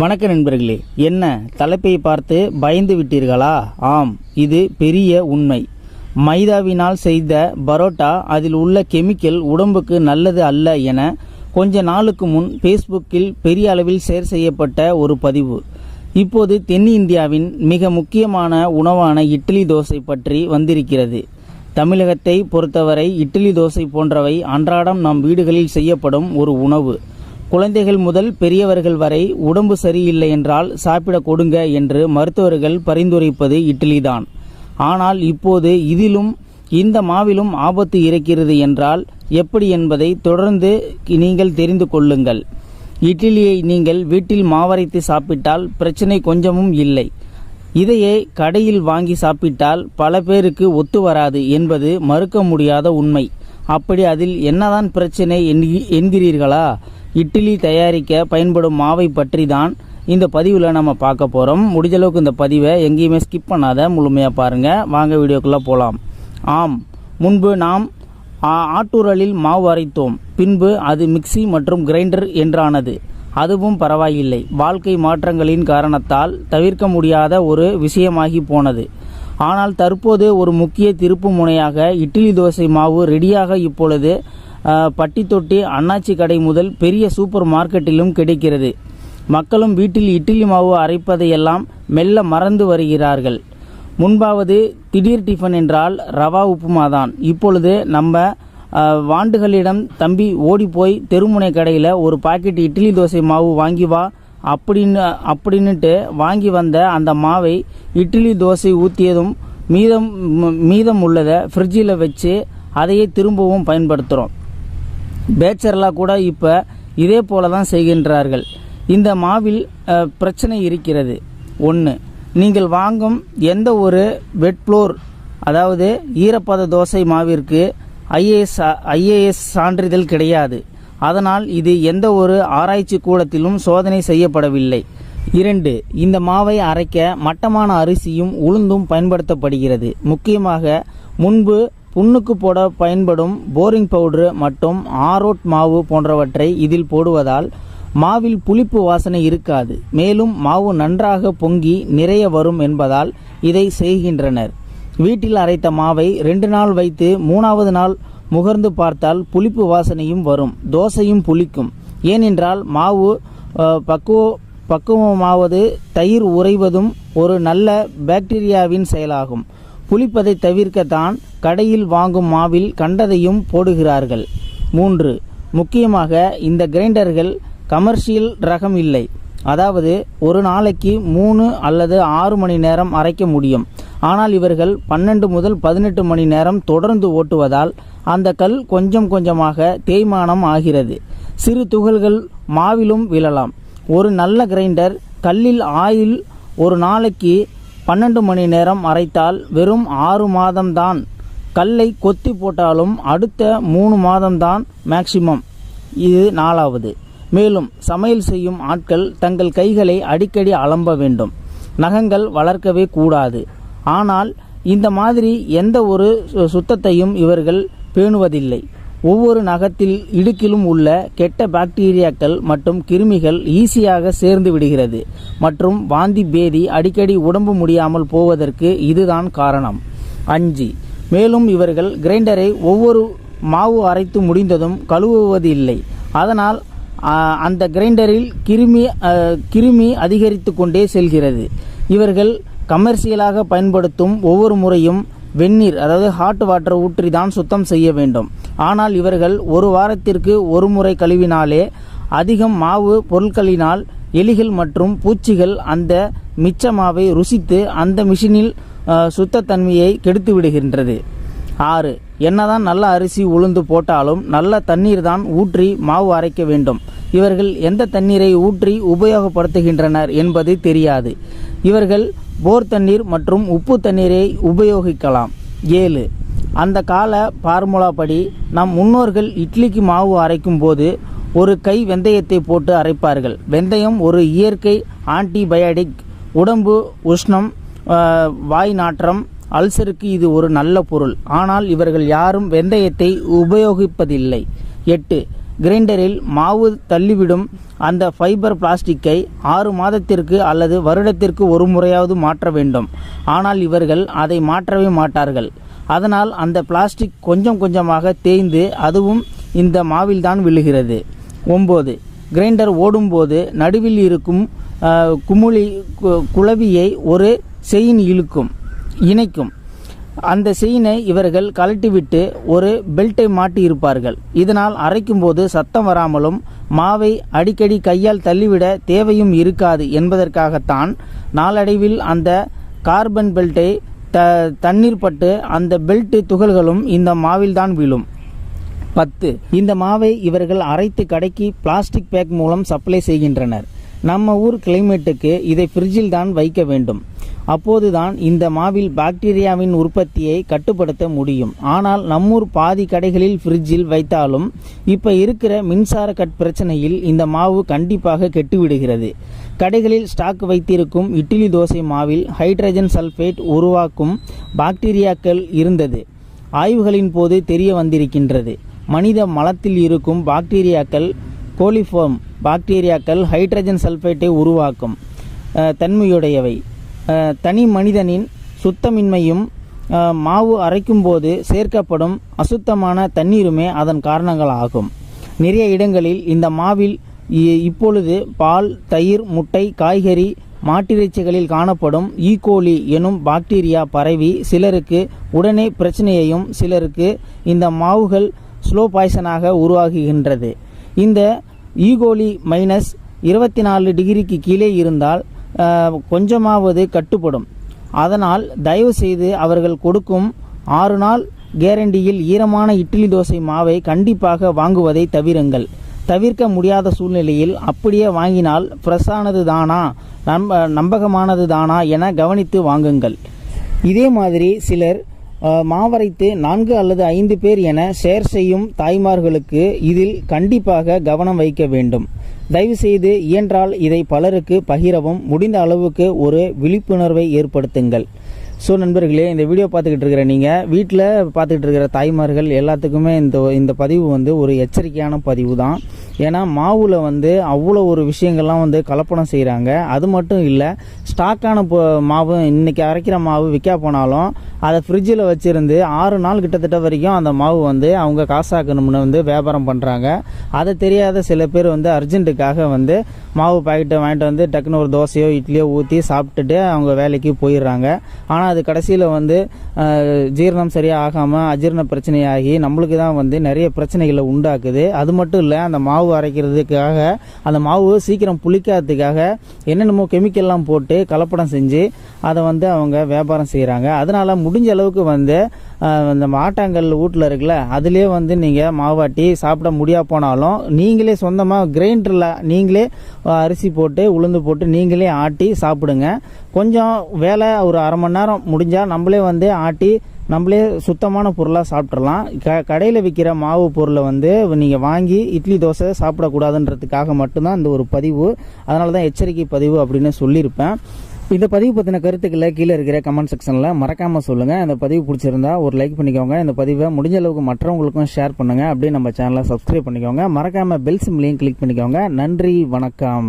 வணக்க நண்பர்களே என்ன தலைப்பை பார்த்து பயந்து விட்டீர்களா? ஆம் இது பெரிய உண்மை. மைதாவினால் செய்த பரோட்டா அதில் உள்ள கெமிக்கல் உடம்புக்கு நல்லது அல்ல என கொஞ்ச நாளுக்கு முன் ஃபேஸ்புக்கில் பெரிய அளவில் ஷேர் செய்யப்பட்ட ஒரு பதிவு. இப்போது தென்னிந்தியாவின் மிக முக்கியமான உணவான இட்லி தோசை பற்றி வந்திருக்கிறது. தமிழகத்தை பொறுத்தவரை இட்லி தோசை போன்றவை அன்றாடம் நம் வீடுகளில் செய்யப்படும் ஒரு உணவு. குழந்தைகள் முதல் பெரியவர்கள் வரை உடம்பு சரியில்லை என்றால் சாப்பிட கொடுங்க என்று மருத்துவர்கள் பரிந்துரைப்பது இட்லிதான். ஆனால் இப்போது இதிலும் இந்த மாவிலும் ஆபத்து இருக்கிறது என்றால் எப்படி என்பதை தொடர்ந்து நீங்கள் தெரிந்து கொள்ளுங்கள். இட்லியை நீங்கள் வீட்டில் மாவரைத்து சாப்பிட்டால் பிரச்சனை கொஞ்சமும் இல்லை. இதையே கடையில் வாங்கி சாப்பிட்டால் பல பேருக்கு ஒத்து வராது என்பது மறுக்க முடியாத உண்மை. அப்படி அதில் என்னதான் பிரச்சனை என்கிறீர்களா? இட்லி தயாரிக்க பயன்படும் மாவை பற்றி தான் இந்த பதிவில் நம்ம பார்க்க போகிறோம் முடிஞ்சளவுக்கு இந்த பதிவை எங்கேயுமே ஸ்கிப் பண்ணாத முழுமையாக பாருங்கள் வாங்க வீடியோக்குள்ளே போகலாம் ஆம் முன்பு நாம் ஆ- ஆட்டுரலில் மாவு அரைத்தோம். பின்பு அது மிக்ஸி மற்றும் கிரைண்டர் என்றானது. அதுவும் பரவாயில்லை. வாழ்க்கை மாற்றங்களின் காரணத்தால் தவிர்க்க முடியாத ஒரு விஷயமாகி போனது. ஆனால் தற்போது ஒரு முக்கிய திருப்பு முனையாக இட்லி தோசை மாவு ரெடியாக இப்பொழுது பட்டி தொட்டி அண்ணாச்சி கடை முதல் பெரிய சூப்பர் மார்க்கெட்டிலும் கிடைக்கிறது. மக்களும் வீட்டில் இட்லி மாவு அரைப்பதையெல்லாம் மெல்ல மறந்து வருகிறார்கள். முன்பாவது திடீர் டிஃபன் என்றால் ரவா உப்புமா தான் இப்பொழுது நம்ம வாண்டுகளிடம் தம்பி ஓடி போய் தெருமுனை கடையில் ஒரு பாக்கெட் இட்லி தோசை மாவு வாங்கி வா அப்படின்னு அப்படின்னுட்டு வாங்கி வந்த அந்த மாவை இட்லி தோசை ஊற்றியதும் மீதம் மீதம் உள்ளதை ஃப்ரிட்ஜில் வச்சு அதையே திரும்பவும் பயன்படுத்துகிறோம் பேச்சரெல்லாம் கூட இப்போ இதே போல தான் செய்கின்றார்கள். இந்த மாவில் பிரச்சனை இருக்கிறது. ஒன்று நீங்கள் வாங்கும் எந்த ஒரு வெட் ஃப்ளோர் அதாவது ஈரப்பத தோசை மாவிற்கு ஐஏஎஸ் ஐஏஎஸ் சான்றிதழ் கிடையாது. அதனால் இது எந்த ஒரு ஆராய்ச்சி கூடத்திலும் சோதனை செய்யப்படவில்லை. இரண்டு இந்த மாவை அரைக்க மட்டமான அரிசியும் உளுந்தும் பயன்படுத்தப்படுகிறது. முக்கியமாக முன்பு புண்ணுக்கு போட பயன்படும் போரிங் பவுடர் மற்றும் ஆரோட் மாவு போன்றவற்றை இதில் போடுவதால் மாவில் புளிப்பு வாசனை இருக்காது. மேலும் மாவு நன்றாக பொங்கி நிறைய வரும் என்பதால் இதை செய்கின்றனர். வீட்டில் அரைத்த மாவை ரெண்டு நாள் வைத்து மூணாவது நாள் முகர்ந்து பார்த்தால் புளிப்பு வாசனையும் வரும். தோசையும் புளிக்கும். ஏனென்றால் மாவு பக்குவ பக்குவமாவது தயிர் உறைவதும் ஒரு நல்ல பாக்டீரியாவின் செயலாகும். புளிப்பதை தவிர்க்கத்தான் கடையில் வாங்கும் மாவில் கண்டதையும் போடுகிறார்கள். மூன்று முக்கியமாக இந்த கிரைண்டர்கள் கமர்ஷியல் ரகம் இல்லை. அதாவது ஒரு நாளைக்கு மூணு அல்லது ஆறு மணி நேரம் அரைக்க முடியும். ஆனால் இவர்கள் பன்னெண்டு முதல் பதினெட்டு மணி நேரம் தொடர்ந்து ஓட்டுவதால் அந்த கல் கொஞ்சம் கொஞ்சமாக தேய்மானம் ஆகிறது. சிறு துகள்கள் மாவிலும் விழலாம். ஒரு நல்ல கிரைண்டர் கல்லில் ஆயில் ஒரு நாளைக்கு பன்னெண்டு மணி நேரம் அரைத்தால் வெறும் ஆறு மாதம்தான். கல்லை கொத்தி போட்டாலும் அடுத்த மூணு மாதம்தான் மேக்சிமம் இது நாலாவது. மேலும் சமையல் செய்யும் ஆட்கள் தங்கள் கைகளை அடிக்கடி அலம்ப வேண்டும். நகங்கள் வளர்க்கவே கூடாது. ஆனால் இந்த மாதிரி எந்த ஒரு சு- சுத்தத்தையும் இவர்கள் பேணுவதில்லை. ஒவ்வொரு நகத்தில் இடுக்கிலும் உள்ள கெட்ட பாக்டீரியாக்கள் மற்றும் கிருமிகள் ஈஸியாக சேர்ந்து விடுகிறது. மற்றும் வாந்தி பேதி அடிக்கடி உடம்பு முடியாமல் போவதற்கு இதுதான் காரணம். அஞ்சு. மேலும் இவர்கள் கிரைண்டரை ஒவ்வொரு மாவு அரைத்து முடிந்ததும் கழுவுவது இல்லை. அதனால் அந்த கிரைண்டரில் கிருமி கிருமி அதிகரித்து கொண்டே செல்கிறது. இவர்கள் கமர்ஷியலாக பயன்படுத்தும் ஒவ்வொரு முறையும் வெந்நீர் அதாவது ஹாட் வாட்டர் ஊற்றி தான் சுத்தம் செய்ய வேண்டும். ஆனால் இவர்கள் ஒரு வாரத்திற்கு ஒரு முறை கழுவினாலே அதிகம் மாவு பொருட்களினால் எலிகள் மற்றும் பூச்சிகள் அந்த மிச்ச மாவை ருசித்து அந்த மிஷினில் சுத்தத்தன்மையை கெடுத்து விடுகின்றது. ஆறு என்னதான் நல்ல அரிசி உளுந்து போட்டாலும் நல்ல தண்ணீர் தான் ஊற்றி மாவு அரைக்க வேண்டும். இவர்கள் எந்த தண்ணீரை ஊற்றி உபயோகப்படுத்துகின்றனர் என்பது தெரியாது. இவர்கள் போர் தண்ணீர் மற்றும் உப்பு தண்ணீரை உபயோகிக்கலாம். ஏழு அந்த கால பார்முலா படி நம் முன்னோர்கள் இட்லிக்கு மாவு அரைக்கும் போது ஒரு கை வெந்தயத்தை போட்டு அரைப்பார்கள். வெந்தயம் ஒரு இயற்கை ஆன்டிபயாடிக் உடம்பு உஷ்ணம் வாய் நாற்றம் அல்சருக்கு இது ஒரு நல்ல பொருள். ஆனால் இவர்கள் யாரும் வெந்தயத்தை உபயோகிப்பதில்லை. எட்டு கிரைண்டரில் மாவு தள்ளிவிடும். அந்த ஃபைபர் பிளாஸ்டிக்கை ஆறு மாதத்திற்கு அல்லது வருடத்திற்கு ஒரு முறையாவது மாற்ற வேண்டும். ஆனால் இவர்கள் அதை மாற்றவே மாட்டார்கள். அதனால் அந்த பிளாஸ்டிக் கொஞ்சம் கொஞ்சமாக தேய்ந்து அதுவும் இந்த மாவில்தான் விழுகிறது. ஒம்பது கிரைண்டர் ஓடும்போது நடுவில் இருக்கும் குமுளி கு- குளவியை ஒரு செயின் இழுக்கும் இணைக்கும். அந்த செயினை இவர்கள் கழட்டிவிட்டு ஒரு பெல்ட்டை மாட்டி இருப்பார்கள். இதனால் அரைக்கும் போது சத்தம் வராமலும் மாவை அடிக்கடி கையால் தள்ளிவிட தேவையும் இருக்காது என்பதற்காகத்தான் நாளடைவில் அந்த கார்பன் பெல்ட்டை த தண்ணீர் பட்டு அந்த பெல்ட் துகள்களும் இந்த மாவில்தான் விழும். பத்து. இந்த மாவை இவர்கள் அரைத்து கடைக்கு பிளாஸ்டிக் பேக் மூலம் சப்ளை செய்கின்றனர். நம்ம ஊர் கிளைமேட்டுக்கு இதை ஃப்ரிட்ஜில் தான் வைக்க வேண்டும். அப்போதுதான் இந்த மாவில் பாக்டீரியாவின் உற்பத்தியை கட்டுப்படுத்த முடியும். ஆனால் நம்மூர் பாதி கடைகளில் ஃப்ரிட்ஜில் வைத்தாலும் இப்போ இருக்கிற மின்சார கட் பிரச்சனையில் இந்த மாவு கண்டிப்பாக கெட்டுவிடுகிறது. கடைகளில் ஸ்டாக் வைத்திருக்கும் இட்லி தோசை மாவில் ஹைட்ரஜன் சல்ஃபேட் உருவாக்கும் பாக்டீரியாக்கள் இருந்தது. ஆய்வுகளின் போது தெரிய வந்திருக்கின்றது. மனித மலத்தில் இருக்கும் பாக்டீரியாக்கள் கோலிஃபார்ம் பாக்டீரியாக்கள் ஹைட்ரஜன் சல்ஃபேட்டை உருவாக்கும் தன்மையுடையவை. தனி மனிதனின் சுத்தமின்மையும் மாவு அரைக்கும் போது சேர்க்கப்படும் அசுத்தமான தண்ணீருமே அதன் காரணங்களாகும். நிறைய இடங்களில் இந்த மாவில் இ- இப்பொழுது பால் தயிர் முட்டை காய்கறி மாட்டிறைச்சிகளில் காணப்படும் e. ஈகோலி எனும் பாக்டீரியா பரவி சிலருக்கு உடனே பிரச்சனையையும் சிலருக்கு இந்த மாவுகள் ஸ்லோ பாய்சனாக உருவாகுகின்றது. இந்த e. ஈகோலி மைனஸ் இருபத்தி நாலு டிகிரிக்கு கீழே இருந்தால் கொஞ்சமாவது கட்டுப்படும். அதனால் தயவு செய்து அவர்கள் கொடுக்கும் ஆறு நாள் கேரண்டியில் ஈரமான இட்லி தோசை மாவை கண்டிப்பாக வாங்குவதை தவிருங்கள். தவிர்க்க முடியாத சூழ்நிலையில் அப்படியே வாங்கினால் ஃப்ரெஷ்ஷானது தானா நம்ப நம்பகமானது தானா என கவனித்து வாங்குங்கள். இதே மாதிரி சிலர் மாவரைத்து நான்கு அல்லது ஐந்து பேர் என ஷேர் செய்யும் தாய்மார்களுக்கு இதில் கண்டிப்பாக கவனம் வைக்க வேண்டும். தயவு செய்து இயன்றால் இதை பலருக்கு பகிரவும் முடிந்த அளவுக்கு ஒரு விழிப்புணர்வை ஏற்படுத்துங்கள். ஸோ நண்பர்களே இந்த வீடியோ பார்த்துக்கிட்டு இருக்கிற நீங்கள் வீட்டில் பார்த்துக்கிட்டு இருக்கிற தாய்மார்கள் எல்லாத்துக்குமே இந்த இந்த பதிவு வந்து ஒரு எச்சரிக்கையான பதிவு தான் ஏன்னா மாவில் வந்து அவ்வளோ ஒரு விஷயங்கள்லாம் வந்து கலப்படம் செய்கிறாங்க அது மட்டும் இல்லை ஸ்டாக்கான இப்போ மாவு இன்றைக்கி அரைக்கிற மாவு விற்க போனாலும் அதை ஃப்ரிட்ஜில் வச்சுருந்து ஆறு நாள் கிட்டத்தட்ட வரைக்கும் அந்த மாவு வந்து அவங்க காசாக்கணும்னு வந்து வியாபாரம் பண்ணுறாங்க அதை தெரியாத சில பேர் வந்து அர்ஜென்ட்டுக்காக வந்து மாவு பாக்கெட்டை வாங்கிட்டு வந்து டக்குன்னு ஒரு தோசையோ இட்லியோ ஊற்றி சாப்பிட்டுட்டு அவங்க வேலைக்கு போயிடுறாங்க. ஆனால் அது கடைசியில் வந்து ஜீரணம் சரியாக ஆகாமல் அஜீரண பிரச்சனையாகி நம்மளுக்கு தான் வந்து நிறைய பிரச்சனைகளை உண்டாக்குது. அது மட்டும் இல்லை அந்த மாவு அரைக்கிறதுக்காக அந்த மாவு சீக்கிரம் புளிக்காததுக்காக என்னென்னமோ கெமிக்கல்லாம் போட்டு கலப்படம் செஞ்சு அதை வந்து அவங்க வியாபாரம் செய்கிறாங்க அதனால் முடிஞ்ச அளவுக்கு வந்து இந்த ஆட்டாங்கல் வீட்டில் இருக்குல்ல அதுலேயே வந்து நீங்கள் மாவாட்டி சாப்பிட முடியா போனாலும் நீங்களே சொந்தமாக கிரைண்டரில் நீங்களே அரிசி போட்டு உளுந்து போட்டு நீங்களே ஆட்டி சாப்பிடுங்க. கொஞ்சம் வேலை ஒரு அரை மணி நேரம் முடிஞ்சால் நம்மளே வந்து ஆட்டி நம்மளே சுத்தமான பொருளாக சாப்பிட்றலாம் க கடையில் விற்கிற மாவு பொருளை வந்து நீங்கள் வாங்கி இட்லி தோசை சாப்பிடக்கூடாதுன்றதுக்காக மட்டும்தான் இந்த ஒரு பதிவு. அதனால தான் எச்சரிக்கை பதிவு அப்படின்னு சொல்லியிருப்பேன். இந்த பதிவு பற்றின கருத்துக்களை கீழே இருக்கிற கமெண்ட் செக்ஷனில் மறக்காமல் சொல்லுங்கள் இந்த பதிவு பிடிச்சிருந்தா ஒரு லைக் பண்ணிக்கோங்க. இந்த பதிவை முடிஞ்ச அளவுக்கு மற்றவங்களுக்கும் ஷேர் பண்ணுங்கள் அப்படியே நம்ம சேனலை சப்ஸ்கிரைப் பண்ணிக்கோங்க. மறக்காமல் பெல் சிம்லையும் கிளிக் பண்ணிக்கோங்க. நன்றி வணக்கம்.